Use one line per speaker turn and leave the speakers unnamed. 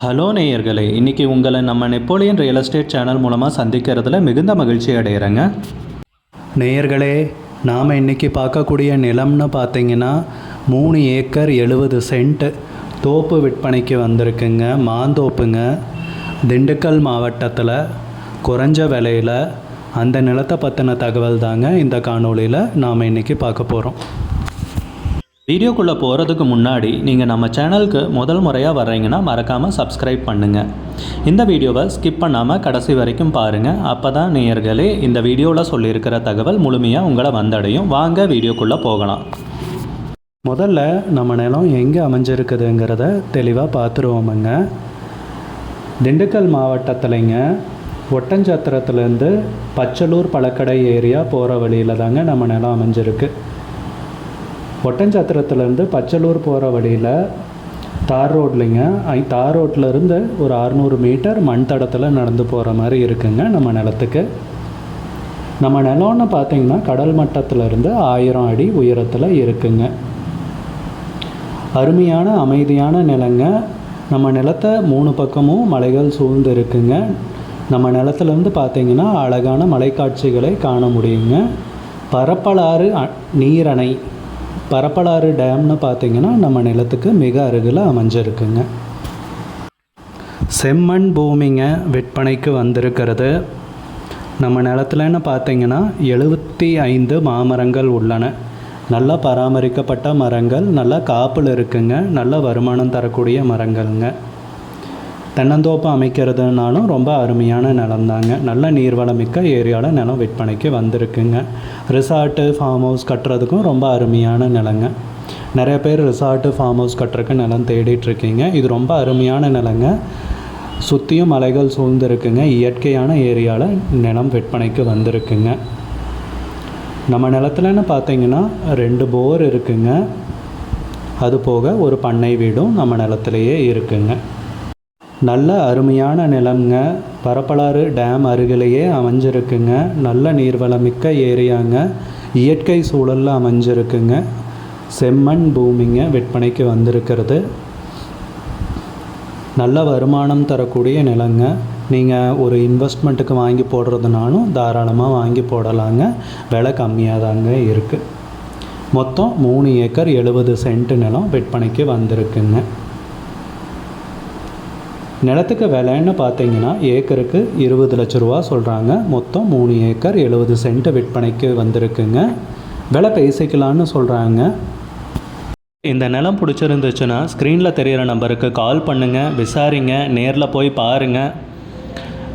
Hello நேயர்களே இன்றைக்கி உங்களை நம்ம நெப்போலியன் ரியல் எஸ்டேட் சேனல் மூலமாக சந்திக்கிறதுல மிகுந்த மகிழ்ச்சி அடைகிறேங்க நேயர்களே நாம் இன்றைக்கி பார்க்கக்கூடிய நிலம்னு பார்த்தீங்கன்னா மூணு ஏக்கர் எழுபது சென்ட் தோப்பு விற்பனைக்கு வந்திருக்குங்க. மாந்தோப்புங்க திண்டுக்கல் மாவட்டத்தில் குறைஞ்ச விலையில் அந்த நிலத்தை பற்றின தகவல் தாங்க இந்த காணொளியில் நாம் இன்றைக்கி பார்க்க போகிறோம் வீடியோக்குள்ளே போகிறதுக்கு முன்னாடி நீங்கள் நம்ம சேனலுக்கு முதல் முறையாக வர்றீங்கன்னா மறக்காமல் சப்ஸ்கிரைப் பண்ணுங்கள் இந்த வீடியோவை ஸ்கிப் பண்ணாமல் கடைசி வரைக்கும் பாருங்கள் அப்போ தான் நேயர்களே இந்த வீடியோவில் சொல்லியிருக்கிற தகவல் முழுமையாக உங்களை வந்தடையும். வாங்க வீடியோக்குள்ளே போகலாம். முதல்ல நம்ம நிலம் எங்கே அமைஞ்சிருக்குதுங்கிறத தெளிவாக பார்த்துருவோமுங்க திண்டுக்கல் மாவட்டத்திலைங்க ஒட்டஞ்சத்திரத்துலேருந்து பச்சலூர் பழக்கடை ஏரியா போகிற வழியில் தாங்க நம்ம நிலம் அமைஞ்சிருக்கு. ஒட்டஞ்சத்திரத்துலேருந்து பச்சலூர் போகிற வழியில் தார் ரோட்லைங்க. ஐ- தார் ரோட்லேருந்து ஒரு அறநூறு மீட்டர் மண் தடத்தில் நடந்து போகிற மாதிரி இருக்குங்க நம்ம நிலத்துக்கு. நம்ம நிலம்னு பார்த்தீங்கன்னா கடல் மட்டத்திலிருந்து ஆயிரம் அடி உயரத்தில் இருக்குங்க. அருமையான அமைதியான நிலங்க. நம்ம நிலத்தை மூணு பக்கமும் மலைகள் சூழ்ந்து இருக்குங்க நம்ம நிலத்துலேருந்து பார்த்தீங்கன்னா அழகான மலைக்காட்சிகளை காண முடியுங்க. பரப்பலாறு அ- நீரணை. பரப்பலாறு டேம்னு பார்த்தீங்கன்னா நம்ம நிலத்துக்கு மிக அருகில் அமைஞ்சிருக்குங்க. செம்மண் பூமிங்க விற்பனைக்கு வந்திருக்கிறது. நம்ம நிலத்துலன்னு பார்த்தீங்கன்னா எழுபத்தி ஐந்து மாமரங்கள் உள்ளன. நல்லா பராமரிக்கப்பட்ட மரங்கள் நல்லா காப்பில் இருக்குங்க நல்ல வருமானம் தரக்கூடிய மரங்கள்ங்க. தென்னந்தோப்பு அமைக்கிறதுனாலும் ரொம்ப அருமையான நிலம்தாங்க. நல்ல நீர்வளமிக்க ஏரியாவில் நிலம் விற்பனைக்கு வந்திருக்குங்க. ரிசார்ட்டு ஃபார்ம் ஹவுஸ் கட்டுறதுக்கும் ரொம்ப அருமையான நிலங்க. நிறைய பேர் ரிசார்ட்டு ஃபார்ம் ஹவுஸ் கட்டுறதுக்கு நிலம் தேடிட்டுருக்கீங்க. இது ரொம்ப அருமையான நிலங்க. சுற்றியும் மலைகள் சூழ்ந்துருக்குங்க. இயற்கையான ஏரியாவில் நிலம் விற்பனைக்கு வந்திருக்குங்க. நம்ம நிலத்துலன்னு பார்த்தீங்கன்னா ரெண்டு போர் இருக்குங்க. அது போக ஒரு பண்ணை வீடும் நம்ம நிலத்திலேயே இருக்குங்க. நல்ல அருமையான நிலம்ங்க. பரப்பலாறு டேம் அருகிலேயே அமைஞ்சிருக்குங்க. நல்ல நீர்வளமிக்க ஏரியாங்க. இயற்கை சூழலில் அமைஞ்சிருக்குங்க. செம்மண் பூமிங்க விற்பனைக்கு வந்திருக்கிறது. நல்ல வருமானம் தரக்கூடிய நிலங்க. நீங்கள் ஒரு இன்வெஸ்ட்மெண்ட்டுக்கு வாங்கி போடுறதுனாலும் தாராளமாக வாங்கி போடலாங்க. விலை கம்மியாக தாங்க இருக்குது மொத்தம் மூணு ஏக்கர் எழுபது சென்ட் நிலம் விற்பனைக்கு வந்திருக்குங்க. நிலத்துக்கு விலைன்னு பார்த்தீங்கன்னா ஏக்கருக்கு இருபது லட்ச ரூபா சொல்கிறாங்க மொத்தம் மூணு ஏக்கர் எழுபது சென்ட் விற்பனைக்கு வந்திருக்குங்க. விலை பேசிக்கலான்னு சொல்கிறாங்க இந்த நிலம் பிடிச்சிருந்துச்சுன்னா ஸ்க்ரீனில் தெரிகிற நம்பருக்கு கால் பண்ணுங்கள் விசாரிங்க நேரில் போய் பாருங்கள்